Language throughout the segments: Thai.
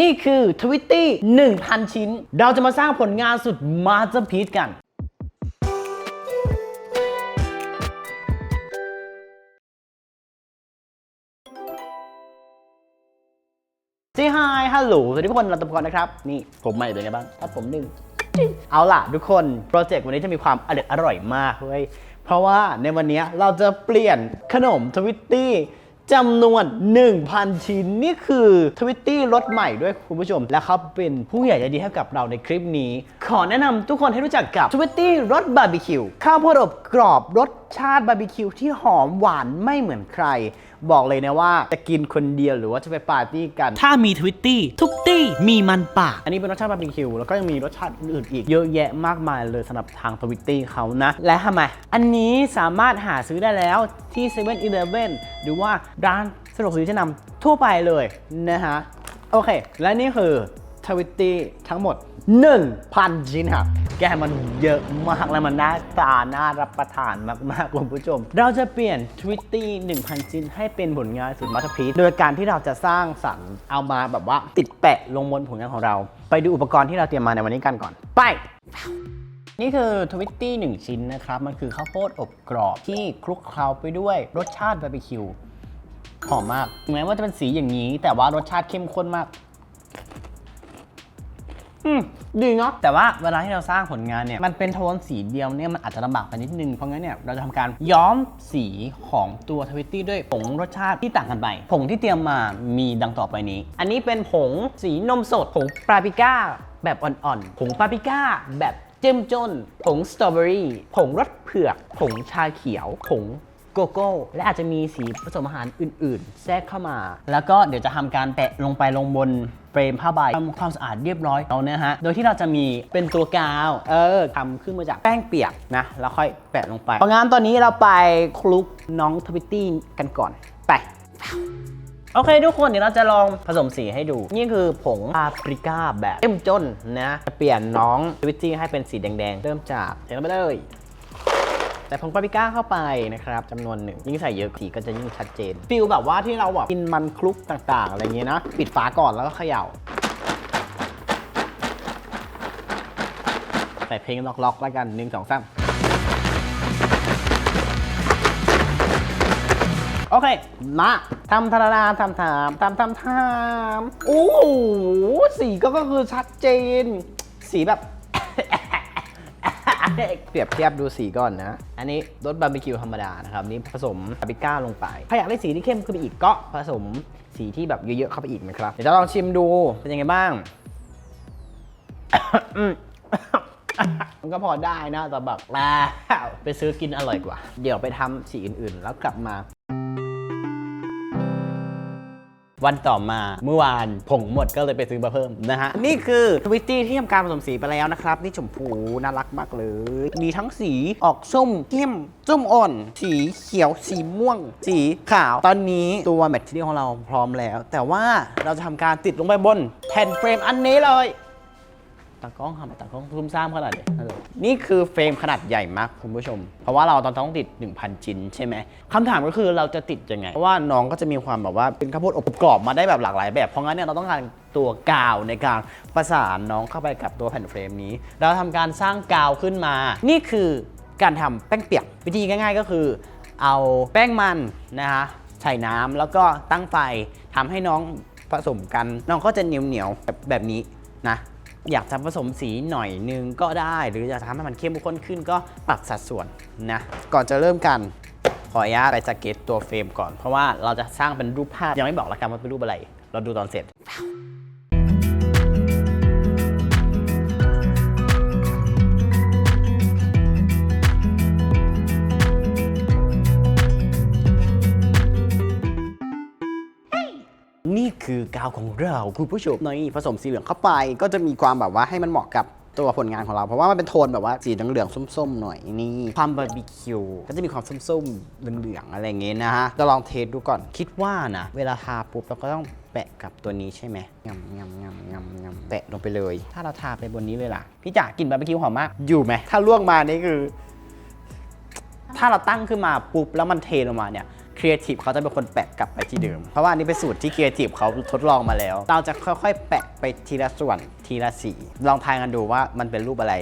นี่คือทวิตตี้1,000 ชิ้น เราจะมาสร้างผลงานสุดมาสเตอร์พีซกัน ซีไฮฮัลโหลสวัสดีทุกคนเราตะพกรนะครับ นี่ผมใหม่เป็นไงบ้างครับผมหนึ่ง เอาล่ะทุกคน โปรเจกต์วันนี้จะมีความอร่อยอร่อยมากเว้ย เพราะว่าในวันนี้เราจะเปลี่ยนขนมทวิตตี้ จำนวน 1,000 ชิ้น นี่คือทวิตตี้รสใหม่ด้วยคุณผู้ชม และเขาเป็นผู้ใหญ่ใจดีให้กับเราในคลิปนี้ ขอแนะนำทุกคนให้รู้จักกับทวิตตี้รสบาร์บีคิวข้าวโพดอบกรอบรสชาติบาร์บีคิวที่หอมหวานไม่เหมือนใคร บอกเลยนะว่าจะกินคนเดียวหรือว่าจะไปปาร์ตี้กัน ถ้ามีทวิตตี้ทุกตี้มีมันปากอันนี้เป็นรสชาติบาร์บีคิวแล้วก็ยังมีรสชาติอื่นๆอีกเยอะแยะมากมายเลยสำหรับทางทวิตตี้เขานะ และทำไมอันนี้สามารถหาซื้อได้แล้วที่7 e เ e ่ e อหรือว่าร้านสะดวกซื้อชั้นนำทั่วไปเลยนะฮะ โอเค และนี่คือทวิตตี้ทั้งหมด 1,000 ชิ้นครับ แกมันเยอะมากและมันน่าตาน่ารับประทานมาก ๆ คุณผู้ชม เราจะเปลี่ยนทวิตตี้1,000 ชิ้นให้เป็นผลงานสุดมาสเตร์พีโดยการที่เราจะสร้างสรรค์เอามาแบบว่าติดแปะลงบนผลงานของเรา ไปดูอุปกรณ์ที่เราเตรียมมาในวันนี้กันก่อน ไปนี่คือทวิตตี้หนึ่งชิ้นนะครับ มันคือข้าวโพดอบกรอบที่คลุกเคล้าไปด้วยรสชาติบาร์บีคิว หอมมากแม้ว่าจะเป็นสีอย่างนี้ แต่ว่ารสชาติเข้มข้นมาก อืมดีเนาะแต่ว่าเวลาที่เราสร้างผลงานเนี่ยมันเป็นโทนสีเดียวเนี่ยมันอาจจะลำบากไปนิดนึงเพราะงั้นเนี่ยเราจะทำการย้อมสีของตัวทวิตตี้ด้วยผงรสชาติที่ต่างกันไปผงที่เตรียมมามีดังต่อไปนี้ อันนี้เป็นผงสีนมสดผงปาปริก้าแบบอ่อนๆผงปาปริก้าแบบเจ้มจนผงสตรอเบอรี่ผงรสเผือกผงชาเขียวผง โกโก้ และอาจจะมีสีผสมอาหารอื่น ๆ แทรกเข้ามา แล้วก็เดี๋ยวจะทำการแปะลงไปลงบนเฟรมผ้าใบทำความสะอาดเรียบร้อยเอานะฮะ โดยที่เราจะมีเป็นตัวกาว เออทำขึ้นมาจากแป้งเปียกนะ แล้วค่อยแปะลงไป เพราะงั้นตอนนี้เราไปคลุกน้องทวิตตี้กันก่อน ไปโอเคทุกคนเดี๋ยวเราจะลองผสมสีให้ดู นี่คือผงปาปริก้าแบบเต็มจนนะ จะเปลี่ยนน้องทวิตตี้ให้เป็นสีแดง ๆ เริ่มจากเทลงไปเลย ใส่ผงปาปริก้าเข้าไปนะครับจำนวนหนึ่งยิ่งใส่เยอะสีก็จะยิ่งชัดเจนฟิลแบบว่าที่เราแบบกินมันคลุกต่างๆ อะไรเงี้ยนะ ปิดฝาก่อนแล้วก็เขย่าใส่เพลงล็อกๆแล้วกันหนึ่งสองสามโอเค มาทำทาราทำทามทำทำทามโอ้โหสีก็ก็คือชัดเจน สีแบบ เปรียบเทียบดูสีก่อนนะ อันนี้รสบาร์บีคิวธรรมดานะครับนี่ผสมปาปริก้าลงไปถ้าอยากได้สีที่เข้มขึ้นไปอีกก็ผสมสีที่แบบเยอะๆเข้าไปอีกนะครับ เดี๋ยวจะลองชิมดูเป็นยังไงบ้างมันก็พอได้นะแต่แบบแล้วไปซื้อกินอร่อยกว่า เดี๋ยวไปทำสีอื่นๆ แล้วกลับมา วันต่อมาเมื่อวานผงหมดก็เลยไปซื้อมาเพิ่มนะฮะ นี่คือทวิตตี้ที่ทำการผสมสีไปแล้วนะครับ นี่ชมพูน่ารักมากเลย มีทั้งสีออกส้มเข้มส้มอ่อน สีเขียวสีม่วง สีขาว ตอนนี้ตัวแมทเทียลของเราพร้อมแล้ว แต่ว่าเราจะทำการติดลงไปบนแผ่นเฟรมอันนี้เลยากล้องทำตากล้องทุ่มซ่ามขนาดนี้ฮัลโหลนี่คือเฟรมขนาดใหญ่มากคุณผู้ชม เพราะว่าเราตอนต้องติด 1,000 ชิ้นใช่ไหมคำถามก็คือเราจะติดยังไง เพราะว่าน้องก็จะมีความแบบว่าเป็นข้าวโพดอบกรอบมาได้แบบหลากหลายแบบเพราะงั้นเนี่ยเราต้องการตัวกาวในการประสานน้องเข้าไปกับตัวแผ่นเฟรมนี้ เราทำการสร้างกาวขึ้นมา นี่คือการทำแป้งเปียกวิธีง่าย ๆ ก็คือ เอาแป้งมันนะฮะใส่น้ำแล้วก็ตั้งไฟทำให้น้องผสมกันน้องก็จะเหนียวเหนียวแบบนี้นะ อยากจะผสมสีหน่อยนึงก็ได้ หรืออยากจะทำให้มันเข้มข้นขึ้นก็ปรับสัดส่วนนะ ก่อนจะเริ่มกันขออนุญาตไปสเก็ตตัวเฟรมก่อน เพราะว่าเราจะสร้างเป็นรูปภาพยังไม่บอกละกันว่าเป็นรูปอะไร เราดูตอนเสร็จ คือกาวของเราคุณผู้ชมนี่ผสมสีเหลืองเข้าไป ก็จะมีความแบบว่าให้มันเหมาะกับตัวผลงานของเรา เพราะว่ามันเป็นโทนแบบว่าสีเหลืองๆส้มๆหน่อยนี่ความบาร์บีคิวก็จะมีความส้มๆเหลืองๆอะไรอย่างเงี้ยนะฮะจะลองเทสดูก่อนคิดว่านะเวลาทาปุ๊บเราก็ต้องแปะกับตัวนี้ใช่ไหมงำงำงำงำงำแปะลงไปเลย ถ้าเราทาไปบนนี้เลยล่ะพี่จ๋ากลิ่นบาร์บีคิวหอมมากอยู่ไหมถ้าล่วงมานี่คือ ถ้าเราตั้งขึ้นมาปุ๊บแล้วมันเทลงมาเนี่ย รีเอทีฟเขาจะเป็นคนแปะกลับไปที่เดิม เพราะว่าอันนี้เป็นสูตรที่ครีเอทีฟเขาทดลองมาแล้ว เราจะค่อยๆ แปะไปทีละส่วนทีละสี ลองทายกันดูว่ามันเป็นรูปอะไร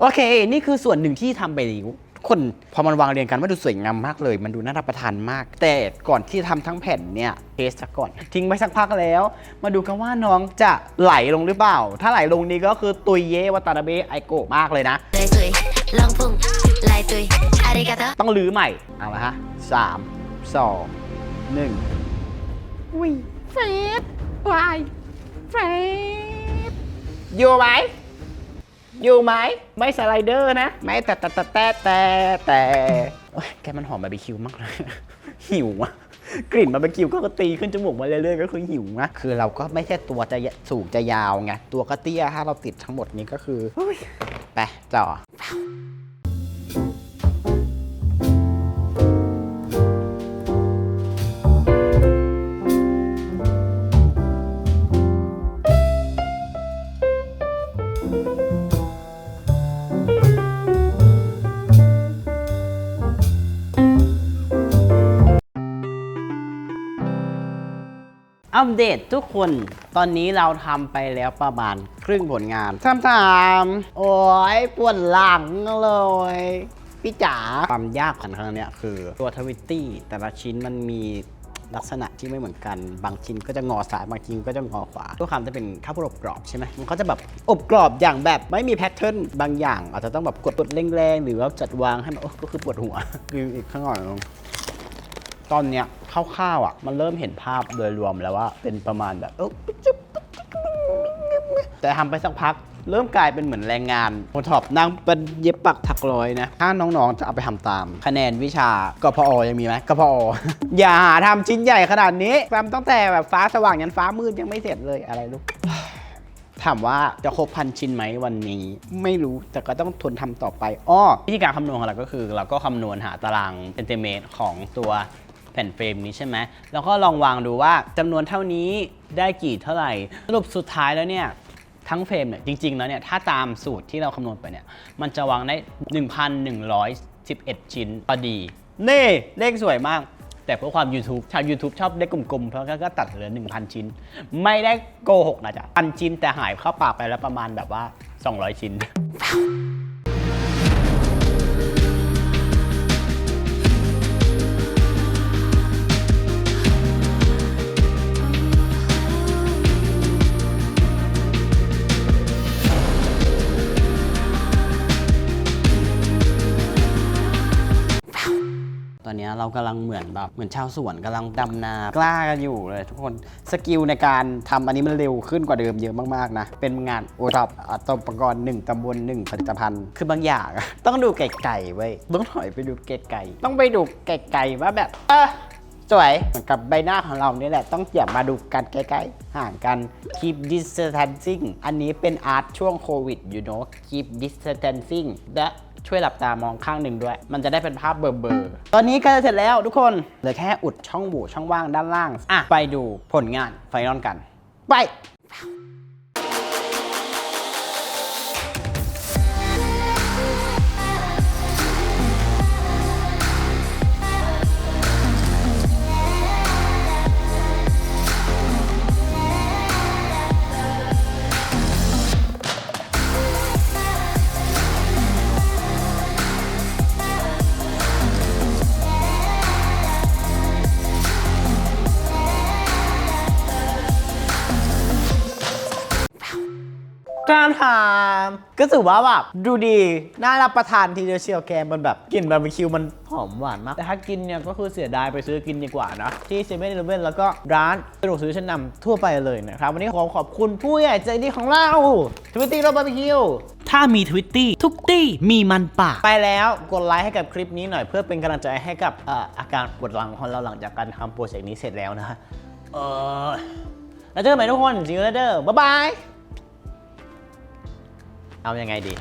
โอเค นี่คือส่วนหนึ่งที่ทำไปแล้วคนพอมันวางเรียงกันมันดูสวยงามมากเลย มันดูน่ารับประทานมาก แต่ก่อนที่ทำทั้งแผ่นเนี่ยเทสก่อน ทิ้งไปสักพักแล้ว มาดูกันว่าน้องจะไหลลงหรือเปล่า ถ้าไหลลงนี้ก็คือตุยเยวัตานาเบะไอโกะมากเลยนะต้องลื้อใหม่ เอาละฮะสามสองหนึ่งวิเฟสวายเฟสอยู่ไหม อยู่ไหม ไม่สไลเดอร์นะ ไม่แต่แต่แต่แต่แต่แต่โอ๊ยแกมันหอมบาร์บีคิวมากเลยหิวอะกลิ่นบาร์บีคิวก็ตีขึ้นจมูกมาเรื่อยๆก็คือหิวนะคือเราก็ไม่ใช่ตัวจะสูงจะยาวไงตัวก็เตี้ยถ้าเราติดทั้งหมดนี้ก็คืออุ๊ยไปต่อ อัปเดตทุกคน ตอนนี้เราทำไปแล้วประมาณครึ่งผลงานทำถามโอ้ยปวดหลังเลย พี่จ๋าความยากของครั้งเนี้ยคือตัวทวิตตี้แต่ละชิ้นมันมีลักษณะที่ไม่เหมือนกัน บางชิ้นก็จะงอซ้าย บางชิ้นก็จะงอขวาตัวคำจะเป็นข้าวโพดอบกรอบใช่ไหมมันก็จะแบบอบกรอบอย่างแบบไม่มีแพทเทิร์นบางอย่าง อาจจะต้องแบบกดกดแรงๆ หรือว่าจัดวางให้มันโอ้ก็คือปวดหัวคืออีกข้างหน่อยนึงตอนเนี้ย คร่าวๆอะ มันเริ่มเห็นภาพโดยรวมแล้วว่า เป็นประมาณแบบเออแต่ทำไปสักพัก เริ่มกลายเป็นเหมือนแรงงานโอท็อปนั่งเป็นเย็บปักถักร้อยนะ ถ้าน้องๆจะเอาไปทำตาม คะแนนวิชากพอยังมีไหมกพอ อย่าหาทำชิ้นใหญ่ขนาดนี้ทำตั้งแต่แบบฟ้าสว่างยันฟ้ามืดยังไม่เสร็จเลยอะไรลูกถามว่าจะครบพันชิ้นไหมวันนี้ ไม่รู้แต่ก็ต้องทนทำต่อไปอ้อวิธีการคำนวณของเราก็คือ เราก็คำนวณหาตารางเซนติเมตรของตัว แผ่นเฟรมนี้ใช่ไหมแล้วก็ลองวางดูว่าจำนวนเท่านี้ได้กี่เท่าไหร่ สรุปสุดท้ายแล้วเนี่ยทั้งเฟรมเนี่ยจริงๆแล้วเนี่ยถ้าตามสูตรที่เราคำนวณไปเนี่ยมันจะวางได้ 1,111 ชิ้นพอดี นี่เลขสวยมาก แต่เพื่อความ YouTube ชาว YouTube ชอบเลขกลมๆ เพราะก็ตัดเหลือ 1,000 ชิ้น ไม่ได้โกหกนะจ๊ะพันชิ้นแต่หายเข้าปากไปแล้วประมาณแบบว่า 200 ชิ้น เรากำลังเหมือนแบบเหมือนชาวสวนกำลังดำนากล้ากันอยู่เลยทุกคนสกิลในการทำอันนี้มันเร็วขึ้นกว่าเดิมเยอะมากๆนะเป็นงานโอท็อปอัตปกรณ์หนึ่งตำบลหนึ่งผลิตภัณฑ์คือบางอย่างต้องดูไกลๆเว้ยต้องถอยไปดูไกลๆต้องไปดูไกลๆว่าแบบเออสวยเหมือนกับใบหน้าของเรานี่แหละ ต้องอย่ามาดูกันใกล้ๆ ห่างกัน keep distancing อันนี้เป็นอาร์ตช่วงโควิด you know keep distancing และ ช่วยหลับตามองข้างหนึ่งด้วย มันจะได้เป็นภาพเบลอๆตอนนี้ก็จะเสร็จแล้วทุกคนเหลือแค่อุดช่องโหว่ช่องว่างด้านล่างอะไปดูผลงานไฟนอลกัน ไป การทำก็ถือว่าแบบดูดี น่ารับประทานทีเดียวเชียวแกมันแบบกลิ่นบาร์บีคิวมันหอมหวานมาก แต่ถ้ากินเนี่ยก็คือเสียดายไปซื้อกินดีกว่านะ ที่เซเว่นอีเลฟเว่นแล้วก็ร้านสะดวกซื้อชั้นนำทั่วไปเลยนะครับ วันนี้ขอขอบคุณผู้ใหญ่ใจดีของเราทวิตตี้รบบาร์บีคิวถ้ามีทวิตตี้ทุกตี้มีมันปากไปแล้วกดไลค์ให้กับคลิปนี้หน่อยเพื่อเป็นกำลังใจให้กับเอ่ออาการปวดหลังของเราหลังจากการทำโปรเจกต์นี้เสร็จแล้วนะฮะเออแล้วเจอกันใหม่ทุกคน see you later บ๊ายบาย เอายังไงดี